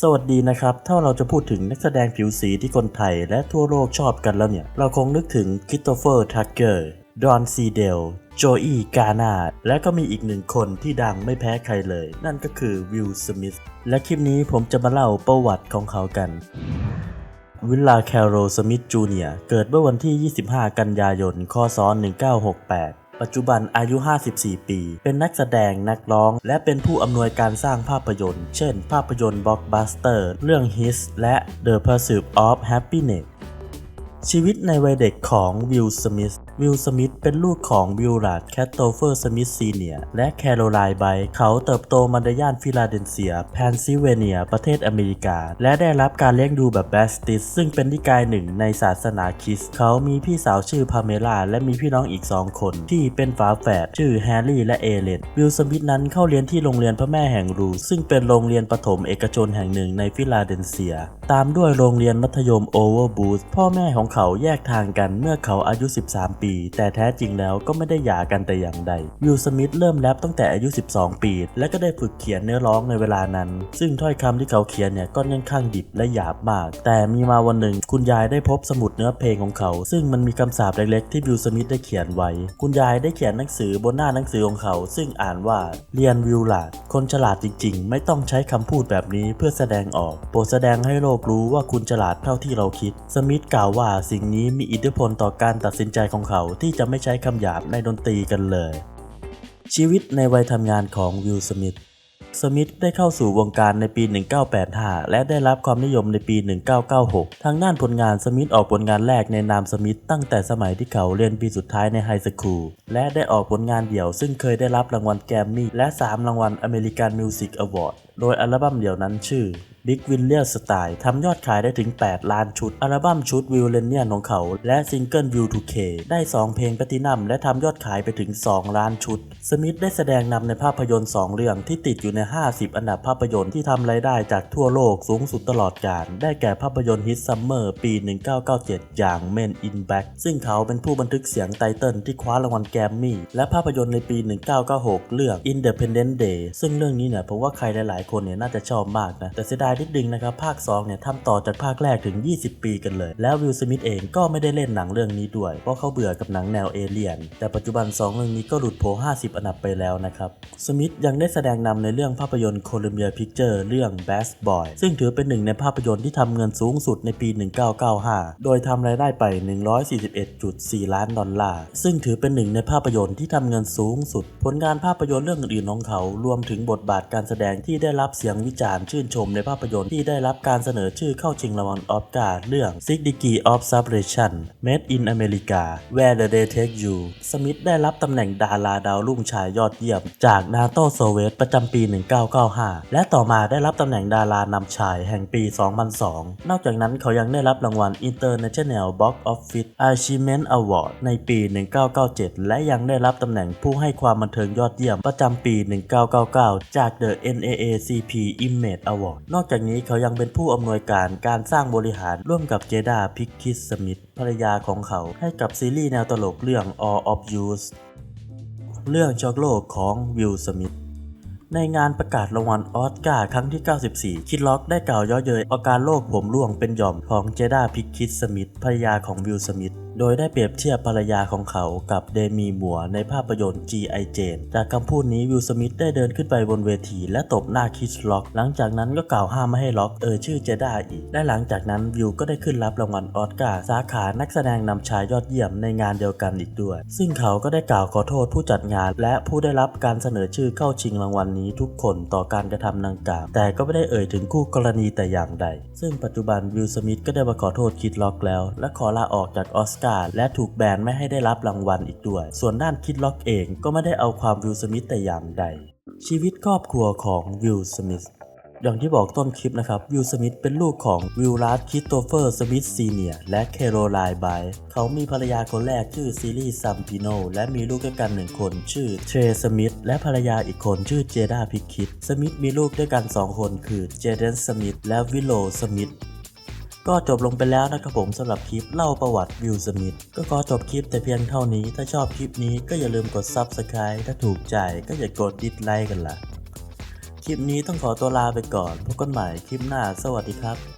สวัสดีนะครับ ถ้าเราจะพูดถึงนักแสดงผิวสีที่คนไทยและทั่วโลกชอบกันแล้วเนี่ย เราคงนึกถึงค h ิ s โตเฟอร์ทักเกอร์ ดอนซีเดล โจอีกานาและก็มีอีกหนึ่งคนที่ดังไม่แพ้ใครเลย นั่นก็คือวิลสมิธ และคลิปนี้ผมจะมาเล่าประวัติของเขากันวิลลาแคโรสมิธจูเนียร์เกิดเมื่อวันที่ 25 กันยายน คศ 1968 ปัจจุบันอายุ 54 ปี เป็นนักแสดงนักร้อง และเป็นผู้อำนวยการสร้างภาพยนตร์ เช่น ภาพยนตร์บล็อกบัสเตอร์ เรื่อง His และ The Pursuit of Happiness ชีวิตในวัยเด็กของวิล สมิธ วิลสมิธเป็นลูกของวิลลาร์ดแคตโตเฟอร์สมิธซีเนียและแคโรไลน์ไบเขาเติบโตมาในย่านฟิลาเดลเฟียแพนซิเวเนีย ประเทศอเมริกา และได้รับการเลี้ยงดูแบบแบสติสซึ่งเป็นนิกายหนึ่งในศาสนาคริสต์เขามีพี่สาวชื่อพาเมล่าและมีพี่น้องอีกสองคน ที่เป็นฝาแฝดชื่อแฮร์รี่และเอเลนวิลสมิธนั้นเข้าเรียนที่โรงเรียนพระแม่แห่งรูซึ่งเป็นโรงเรียนประถมเอกชนแห่งหนึ่งในฟิลาเดลเฟีย ตามด้วยโรงเรียนมัธยมโอเวอร์บูธพ่อแม่ของเขาแยกทางกันเมื่อเขาอายุ 13 ปีแต่แท้จริงแล้วก็ไม่ได้หย่ากันแต่อย่างใดวิลสมิธเริ่มแรปตั้งแต่อายุ 12 ปี และก็ได้ฝึกเขียนเนื้อร้องในเวลานั้น ซึ่งถ้อยคำที่เขาเขียนเนี่ยก็ค่อนข้างดิบและหยาบมาก แต่มีมาวันหนึ่ง คุณยายได้พบสมุดเนื้อเพลงของเขา ซึ่งมันมีคำสาปเล็กๆที่วิลสมิธได้เขียนไว้ คุณยายได้เขียนหนังสือบนหน้าหนังสือของเขา ซึ่งอ่านว่าเรียนวิลลาดคนฉลาดจริง ๆ ไม่ต้องใช้คำพูดแบบนี้เพื่อแสดงออกโปรดแสดงให้โลกรู้ว่าคุณฉลาดเท่าที่เราคิด สมิธกล่าวว่าสิ่งนี้มีอิทธิพลต่อการตัดสินใจของเขาที่จะไม่ใช้คำหยาบในดนตรีกันเลย ชีวิตในวัยทำงานของวิลสมิธสมิธได้เข้าสู่วงการในปี 1985 และได้รับความนิยมในปี 1996 ทางด้านผลงานสมิธออกผลงานแรกในนามสมิธตั้งแต่สมัยที่เขาเรียนปีสุดท้ายในไฮสคูล และได้ออกผลงานเดี่ยวซึ่งเคยได้รับรางวัลแกรมมี่และ 3 รางวัลอเมริกันมิวสิกอวอร์ดโดยอัลบั้มเดียวนั้นชื่อ Big w i l l i a m Style ทำยอดขายได้ถึง 8 ล้านชุด อัลบั้มชุด w i l l e n i a n ของเขา และซิงเกิล View 2K ได้ 2 เพลงแพตินัมและทำยอดขายไปถึง 2 ล้านชุด สมิธได้แสดงนำในภาพยนตร์ 2 เรื่องที่ติดอยู่ใน 50 อันดับภาพยนตร์ที่ทำรายได้จากทั่วโลกสูงสุดตลอดกาล ได้แก่ภาพยนตร์ฮิตซัมเมอร์ปี 1997 อย่าง Men in Black ซึ่งเขาเป็นผู้บันทึกเสียงไตเติลที่คว้ารางวัลแกรมมี่ และภาพยนตร์ในปี 1996 เรื่อง Independent Day ซึ่งเรื่องนี้เนี่ยผมว่าใครหลายๆคนเนี่ยน่าจะชอบมากนะ แต่เสียดายนิดนึงนะครับภาค2เนี่ยทำต่อจากภาคแรกถึง 20 ปีกันเลย แล้ววิลสมิธเองก็ไม่ได้เล่นหนังเรื่องนี้ด้วย เพราะเขาเบื่อกับหนังแนวเอเลี่ยน แต่ปัจจุบัน 2 เรื่องนี้ก็หลุดโผ50 อันดับไปแล้วนะครับ สมิธยังได้แสดงนำในเรื่องภาพยนตร์โคลัมเบียพิกเจอร์เรื่อง Best Boy ซึ่งถือเป็นหนึ่งในภาพยนตร์ที่ทำเงินสูงสุดในปี 1995 โดยทำรายได้ไป 141.4 ล้านดอลลาร์ ซึ่งถือเป็นหนึ่งในภาพยนตร์ที่ทำเงินสูงสุด ผลงานภาพยนตร์เรื่องอื่นๆของเขา รวมถึงบทบาทการแสดงที่ได้รับเสียงวิจารณ์ชื่นชมในภาพยนตร์ที่ได้รับการเสนอชื่อเข้าชิงรางวัลออสการ์เรื่อง Six Degree of Separation Made in America Where the Day Take You สมิธได้รับตำแหน่งดาราดาวรุ่งชายยอดเยี่ยม จากนาโตโซเวตประจำปี 1995 และต่อมาได้รับตำแหน่งดารานำชายแห่งปี 2002 นอกจากนั้นเขายังได้รับรางวัล International Box Office Achievement Award ในปี 1997 และยังได้รับตำแหน่งผู้ให้ความบันเทิงยอดเยี่ยมประจำปี 1999 จาก The ACP Image Award นอกจากนี้เขายังเป็นผู้อำนวยการการสร้างบริหารร่วมกับเจดาพิกคิสสมิธภรรยาของเขาให้กับซีรีส์แนวตลกเรื่อง All of Use เรื่องช็อกโลกของวิลสมิธในงานประกาศรางวัลออสการ์ครั้งที่ 94 คิดล็อกได้กล่าวย่อเยยอาการโรคผมร่วงเป็นหย่อมของเจด้าพิกคิดสมิธภรรยาของวิลสมิธ โดยได้เปรียบเทียบภรรยาของเขากับเดมีมัวในภาพยนตร์ G.I. Jane จากคำพูดนี้วิลสมิธได้เดินขึ้นไปบนเวทีและตบหน้าคิดล็อก หลังจากนั้นก็กล่าวห้ามไม่ให้ล็อกเอ่ยชื่อเจด้าอีก และหลังจากนั้นวิลก็ได้ขึ้นรับรางวัลออสการ์สาขานักแสดงนำชายยอดเยี่ยมในงานเดียวกันอีกด้วย ซึ่งเขาก็ได้กล่าวขอโทษผู้จัดงาน และผู้ได้รับการเสนอชื่อเข้าชิงรางวัลนี้ทุกคนต่อการกระทำดังกล่าวแต่ก็ไม่ได้เอ่ยถึงคู่กรณีแต่อย่างใด ซึ่งปัจจุบันวิลสมิธก็ได้มาขอโทษคิดล็อกแล้ว และขอลาออกจากออสการ์และถูกแบนไม่ให้ได้รับรางวัลอีกด้วย ส่วนด้านคิดล็อกเองก็ไม่ได้เอาความวิลสมิธแต่อย่างใด ชีวิตครอบครัวของวิลสมิธอย่างที่บอกต้นคลิปนะครับ วิลสมิธเป็นลูกของวิลลาร์ดคริสโตเฟอร์สมิธซีเนียและแคโรไลน์ไบร์เขามีภรรยาคนแรกชื่อซีรีส์ซัมปิโน และมีลูกด้วยกันหนึ่งคนชื่อเทรสมิธและภรรยาอีกคนชื่อเจด้าพิคิดสมิธมีลูกด้วยกัน 2 คนคือเจเดนสมิธและวิโลสมิธ ก็จบลงไปแล้วนะครับผมสำหรับคลิปเล่าประวัติวิลสมิธก็ขอจบคลิปแต่เพียงเท่านี้ ถ้าชอบคลิปนี้ก็อย่าลืมกด Subscribe ถ้าถูกใจก็อย่ากดดิสไลค์กันล่ะ คลิปนี้ต้องขอตัวลาไปก่อนพบกันใหม่คลิปหน้าสวัสดีครับ